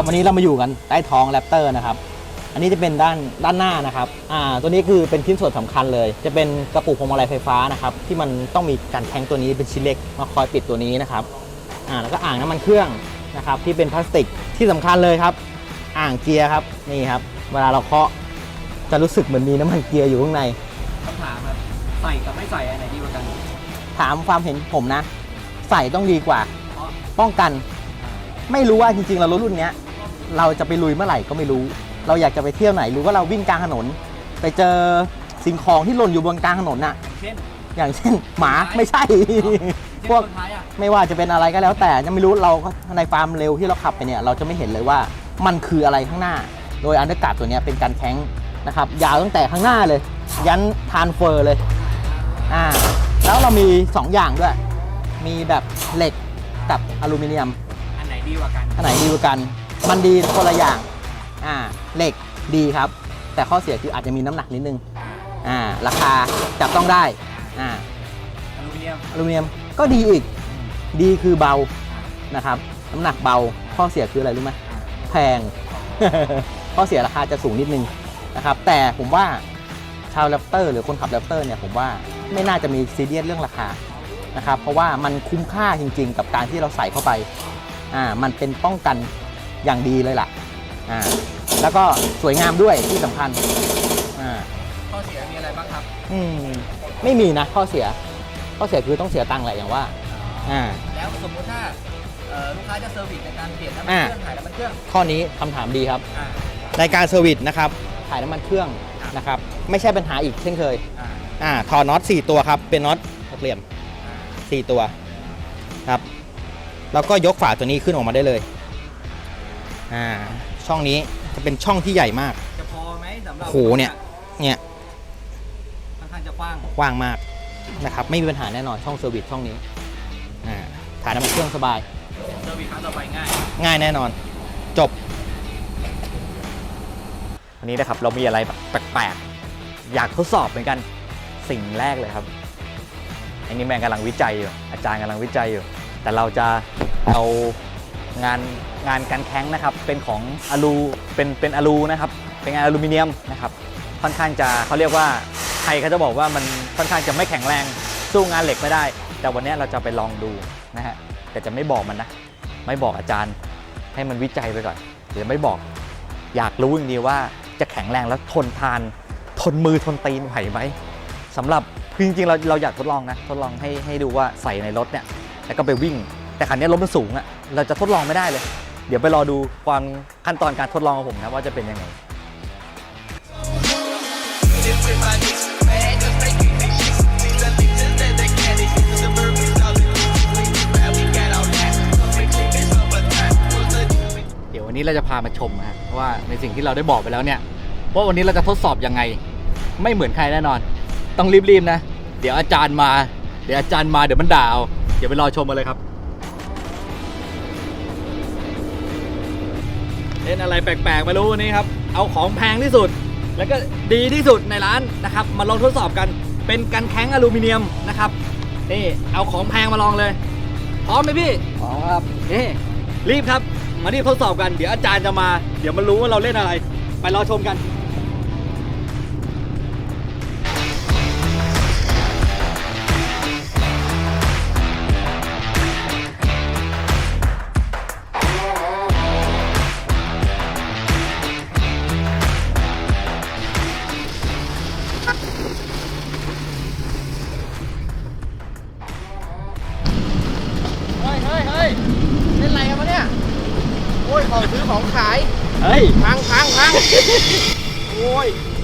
นะครับวันนี้เรามาอยู่กันใต้ท้องแรปเตอร์นะครับ อันนี้จะเป็นด้านด้านหน้านะครับอ่าตัวนี้คือเป็นชิ้นส่วนสำคัญเลย จะเป็นกระปุกพวงมาลัยไฟฟ้านะครับที่มันต้องมีการแทงตัวนี้เป็นชิ้นเล็กมาคอยปิดตัวนี้นะครับอ่าแล้วก็อ่างน้ำมันเครื่องนะครับที่เป็นพลาสติกที่สำคัญเลยครับ อ่างเกียร์ครับนี่ครับ เวลาเราเคาะจะรู้สึกเหมือนมีน้ำมันเกียร์อยู่ข้างในคำถามครับใส่กับไม่ใส่อันไหนดีกว่ากัน ถามความเห็นผมนะ ใส่ต้องดีกว่าเพราะป้องกัน ไม่รู้ว่าจริงๆเรารถรุ่นเนี้ย เราจะไปลุยเมื่อไหร่ก็ไม่รู้ เราอยากจะไปเที่ยวไหนหรือว่าเราวิ่งกลางถนน ไปเจอสิ่งของที่หล่นอยู่บนกลางถนนน่ะ เช่น อย่างเช่นหมาไม่ใช่ เช่นพวก คนท้ายอะไม่ว่าจะเป็นอะไรก็แล้วแต่ยังไม่รู้เราก็ในความเร็วที่เราขับไปเนี่ยเราจะไม่เห็นเลยว่ามันคืออะไรข้างหน้า โดยอันเดอร์การ์ดตัวเนี้ยเป็นการแข้งนะครับยาวตั้งแต่ข้างหน้าเลย ยันทานเฟอร์เลยอ่าแล้วเรามี 2 อย่างด้วย มีแบบเหล็กกับอลูมิเนียม อันไหนดีกว่ากัน อันไหนดีกว่ากัน มันดีคนละอย่างอ่าเหล็กดีครับ แต่ข้อเสียคืออาจจะมีน้ำหนักนิดนึงอ่าราคาจับต้องได้อ่าอลูมิเนียมอลูมิเนียมก็ดีอีกดีคือเบานะครับ น้ำหนักเบาข้อเสียคืออะไรรู้ไหมแพง ข้อเสียราคาจะสูงนิดนึงนะครับ แต่ผมว่าชาวแรปเตอร์หรือคนขับแรปเตอร์เนี่ยผมว่าไม่น่าจะมีซีเรียสเรื่องราคานะครับ เพราะว่ามันคุ้มค่าจริงๆ กับการที่เราใส่เข้าไปอ่ามันเป็นป้องกัน อย่างดีเลยล่ะอ่าแล้วก็สวยงามด้วยที่สำคัญอ่าข้อเสียมีอะไรบ้างครับอืมไม่มีนะข้อเสีย ข้อเสียคือต้องเสียตังค์แหละอย่างว่าอ่าแล้วสมมุติถ้าเอ่อลูกค้าจะเซอร์วิสในการเปลี่ยนน้ำมันอ่าเครื่องถ่ายน้ำมันเครื่องข้อนี้คำถามดีครับ อ่าในการเซอร์วิสนะครับถ่ายน้ำมันเครื่องนะครับไม่ใช่ปัญหาอีกเช่นเคยอ่าอ่าถอดน็อต4ตัวครับเป็นน็อตหกเหลี่ยมอ่า4ตัวครับแล้วก็ยกฝาตัวนี้ขึ้นออกมาได้เลย อ่าช่องนี้จะเป็นช่องที่ใหญ่มากจะพอไหมสำหรับโหเนี่ยเนี่ยค่อนข้างจะกว้างกว้างมากนะครับไม่มีปัญหาแน่นอนช่องเซอร์วิสช่องนี้อ่าถ่ายน้ำมันเครื่องสบายเซอร์วิสครั้งต่อไปง่าย ง่ายแน่นอน จบ วันนี้นะครับเรามีอะไรแบบแปลกๆ อยากทดสอบเหมือนกันสิ่งแรกเลยครับอันนี้แมงกำลังวิจัยอยู่อาจารย์กำลังวิจัยอยู่ แต่เราจะเอา งานงานการแข้งนะครับ เป็นของอลูเป็นเป็นอลูนะครับ เป็นงานอลูมิเนียมนะครับ ค่อนข้างจะเขาเรียกว่าใครเขาจะบอกว่ามันค่อนข้างจะไม่แข็งแรงสู้งานเหล็กไม่ได้ แต่วันนี้เราจะไปลองดูนะฮะแต่จะไม่บอกมันนะ ไม่บอกอาจารย์ให้มันวิจัยไปก่อนเดี๋ยวไม่บอก อยากรู้อย่างเดียวว่าจะแข็งแรงแล้วทนทาน ทนมือทนตีนไหวไหมสำหขั้นคือจริงๆเราเราอยากทดลองนะทดลองให้ให้ดูว่าใส่ในรถเนี่ยแล้วก็ไปวิ่ง แต่คันนี้รถมันสูงอะเราจะทดลองไม่ได้เลย เดี๋ยวไปรอดูความขั้นตอนการทดลองของผมนะว่าจะเป็นยังไง เดี๋ยววันนี้เราจะพามาชมนะว่าในสิ่งที่เราได้บอกไปแล้วเนี่ยว่าวันนี้เราจะทดสอบยังไง ไม่เหมือนใครแน่นอน ต้องรีบๆนะ เดี๋ยวอาจารย์มา เดี๋ยวอาจารย์มาเดี๋ยวมันด่าเอาเดี๋ยวไปรอชมมาเลยครับ ล่นอะไรแปลกๆไม่รู้วันนี้ครับ เอาของแพงที่สุด แล้วก็ดีที่สุดในร้านนะครับ มาลองทดสอบกัน เป็นกันแข้งอลูมิเนียมนะครับ นี่เอาของแพงมาลองเลย พร้อมไหมพี่พร้อมครับนี่รีบครับ มารีบทดสอบกัน เดี๋ยวอาจารย์จะมา เดี๋ยวมารู้ว่าเราเล่นอะไร ไปรอชมกัน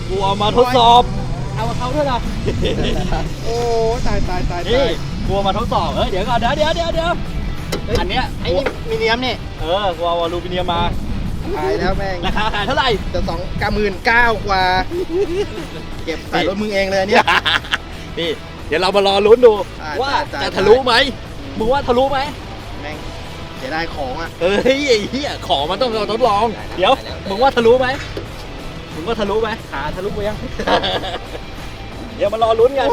กูเอามาทดสอบ เอากับเขาด้วยนะโอ้ตายตายตายนี่กูเอามาทดสอบเฮ้ยเดี๋ยวก่อนเดี๋ยวเดี๋ยวเดี๋ยวเดี๋ยวอันเนี้ยไอ้นี่มีเนียมนี่เออ กูเอาอลูมิเนียมมาขายแล้วแม่งราคาขายเท่าไหร่ จะสองกหมื่นเก้ากว่า เก็บใส่รถมึงเองเลยเนี่ย นี่ เดี๋ยวเรามารอลุ้นดู ใช่ว่าใช่จะใช่ทะลุไหมมึงว่าทะลุไหมแม่งเสียดายของอะเอ้ยไอ้เหี้ยของมันต้องเราทดลอง เดี๋ยวมึงว่าทะลุไหม มึงว่าทะลุไหมขาทะลุไปยัง เดี๋ยวมารอลุ้นกัน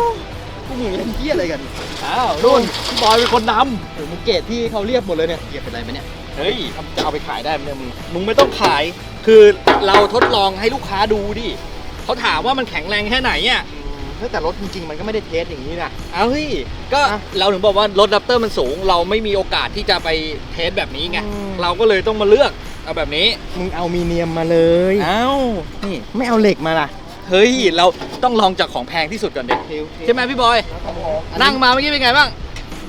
พวกมึงเล่นเที่ยอะไรกัน อ้าวนู่นพี่บอยเป็นคนนโอ้มึงเกตที่เขาเรียบหมดเลยเนี่ยเกียบเป็นไรไหมเนี่ยำเฮ้ยจะเอาไปขายได้ไหมเนี่ยมึง มึงไม่ต้องขาย คือเราทดลองให้ลูกค้าดูดิเขาถามว่ามันแข็งแรงแค่ไหนอะเฮ้ยแต่รถจริงๆมันก็ไม่ได้เทสอย่างนี้นะเอาเฮ้ย ก็อะเราถึงบอกว่ารถดับเตอร์มันสูง เราไม่มีโอกาสที่จะไปเทสแบบนี้ไงอืมเราก็เลยต้องมาเลือก เอาแบบนี้มึงเอามีเนียมมาเลยเอ้านี่ไม่เอาเหล็กมาล่ะเฮ้ยเราต้องลองจากของแพงที่สุดก่อนดิใช่ไหมพี่บอยนั่งมาเมื่อกี้เป็นไงบ้าง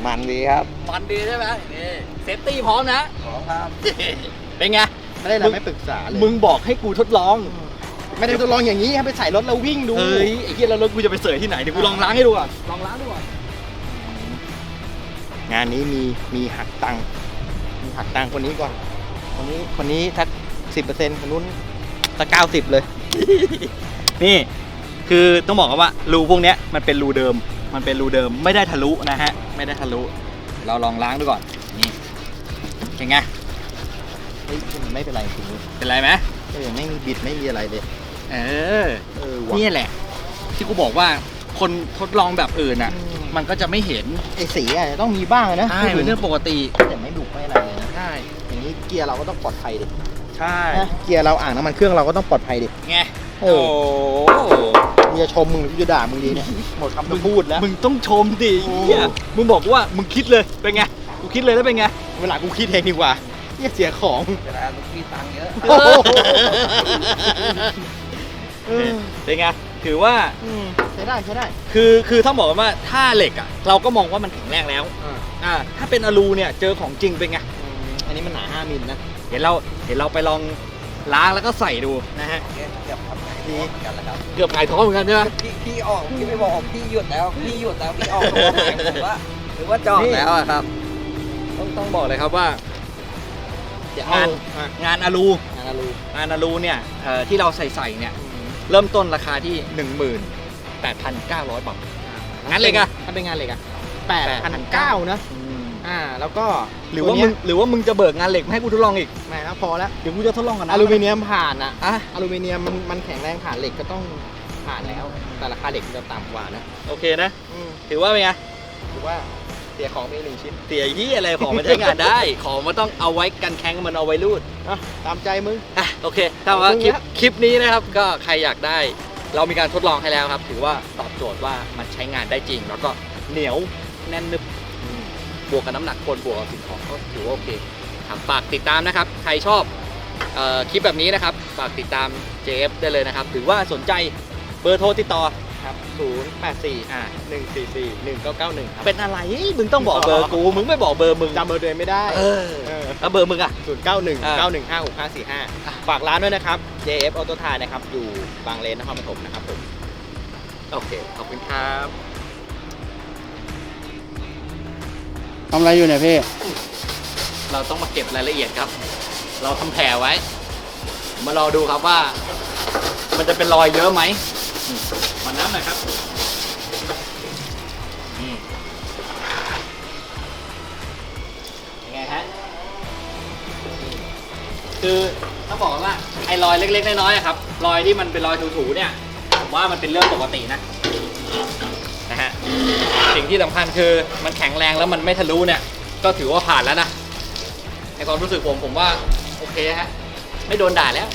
มันดีครับมันดีใช่ไหมนี่เซฟตี้พร้อมนะขอครับเป็นไงไม่ได้เราไม่ปรึกษาเลยมึงบอกให้กูทดลอง ไม่ได้ทดลองอย่างนี้ให้ไปใส่รถแล้ววิ่งดูเฮ้ยไอ้เหี้ยแล้วรถกูจะไปเสยที่ไหนเดี๋ยวกูลองล้างให้ดูอะลองล้างดูก่อนงานนี้มีมีหักตังค์มีหักตังค์คนนี้ก่อน คนนี้คนนี้สักสิบเปอร์เซ็นต์คนนู้นสักเก้าสิบเลย นี่คือต้องบอกกันว่ารูพวกเนี้ยมันเป็นรูเดิม มันเป็นรูเดิมไม่ได้ทะลุนะฮะ ไม่ได้ทะลุ เราลองล้างดูก่อน นี่เป็นไงเฮ้ยมันไม่เป็นไรจริงๆเป็นไรไหมเออไม่มีบิดไม่มีอะไรเลย เออเออว่ะนี่แหละ ที่กูบอกว่าคนทดลองแบบอื่นอะอืมมันก็จะไม่เห็นไอ้สีอะต้องมีบ้างนะใช่เป็นเรื่องปกติแต่ไม่ดุ นี้เกียร์เราก็ต้องปลอดภัยดิใช่นะเกียร์เราอ่างน้ำมันเครื่องเราก็ต้องปลอดภัยดิ ไงเอโอ้อมึงจะชมมึงหรือกูจะด่ามึงดีเนี่ย หมดคำจะพูดแล้ว มึงต้องชมดิโอ้ เหี้ยมึงบอกว่ามึงคิดเลยเป็นไงกูคิดเลยแล้วเป็นไงเวลากูคิดเองดีกว่าเนี่ยเสียของ เวลาลูกพี่ตังค์เยอะ โอ้โห เออเป็นไงถือว่าอืมใช้ได้ใช้ได้คือคือต้องบอกว่าถ้าเหล็กอะเราก็มองว่ามันแข็งแรงแล้วอ่าถ้าเป็นอลูเนี่ยเจอของจริงเป็นไงอืมอั นนี้มันหนา5มิลนะ เดี๋ยวเราเดี๋ยวเราไปลองล้างแล้วก็ใส่ดูนะฮะเกือบทำงานดีกันแล้วครับเกือบหงายท้องเหมือนกันใช่ไหม พี่พี่ออกพี่ไม่บอกพี่หยุดแล้วพี่หยุดแล้วพี่ออกตัวแข่งผมว่าหรือว่าจอดแล้วอะครับต้องต้องบอกเลยครับว่าเดี๋ยวงานอะงานอลูงานอลูงานอลูเนี่ยเอ่อที่เราใส่ใส่เนี่ยเริ่มต้นราคาที่ 18,900 บาทงานเหล็กอะถ้าเป็นงานเหล็กอะแปดพันเก้านะอ่าแล้วก็หรือว่าตัมึเนี้งยหรือว่ามึงจะเบิกงานเหล็กมาให้กูทดลองอีกไม่แล้วพอแล้วเดี๋ยวกูจะทดลองกันนะอลูมิเนียมผ่านอะอะอลูมิเนียมมันมันแข็งแรงผ่านเหล็กก็ต้องผ่านแล้ว แต่ราคาเหล็กจะต่ำกว่านะโอเคนะอืมถือว่าเป็นไงถือว่าเสียของไปหนึ่งชิ้นเสียยี่อะไรของมันใช้งานได้ ของมันต้องเอาไว้กันแข้งมันเอาไว้รูดอะตามใจมึงอะโอเคถ้าว่าขอบคุณคลิปครับคลิปนี้นะครับก็ใครอยากได้ เรามีการทดลองให้แล้วครับ ถือว่าตอบโจทย์ว่ามันใช้งานได้จริง แล้วก็เหนียวแน่นนึบ บวกกับน้ำหนักคนบวกกับสิ่งของก็ถือว่าโอเคครับฝากติดตามนะครับ ใครชอบเอ่อคลิปแบบนี้นะครับ ฝากติดตาม JF ได้เลยนะครับหรือว่าสนใจเบอร์โทรติดต่อ ครับ084อ่า144 1991ครับเป็นอะไร มึงต้องบอกเบอร์กู มึงไม่บอกเบอร์มึงจำเบอร์ตัวเองไม่ได้เออเออแล้วเบอร์มึงอะ091อ่า915 6545ฝากร้านด้วยนะครับ JF Auto Tire นะครับ อยู่บางเลนนครปฐมนะครับผม โอเค ขอบคุณครับ ทำอะไรอยู่เนี่ยพี่ เราต้องมาเก็บรายละเอียดครับ เราทำแผลไว้ มารอดูครับว่า มันจะเป็นรอยเยอะไหมอืมมาน้ำหน่อยครับยังไงฮะ คือต้องบอกว่าไอ้รอยเล็กๆน้อยๆอะครับ รอยที่มันเป็นรอยถูๆเนี่ย ผมว่ามันเป็นเรื่องปกตินะ สิ่งที่สำคัญคือมันแข็งแรงแล้วมันไม่ทะลุเนี่ย ก็ถือว่าผ่านแล้วนะในความรู้สึกผมผมว่าโอเคฮะไม่โดนด่าแล้ว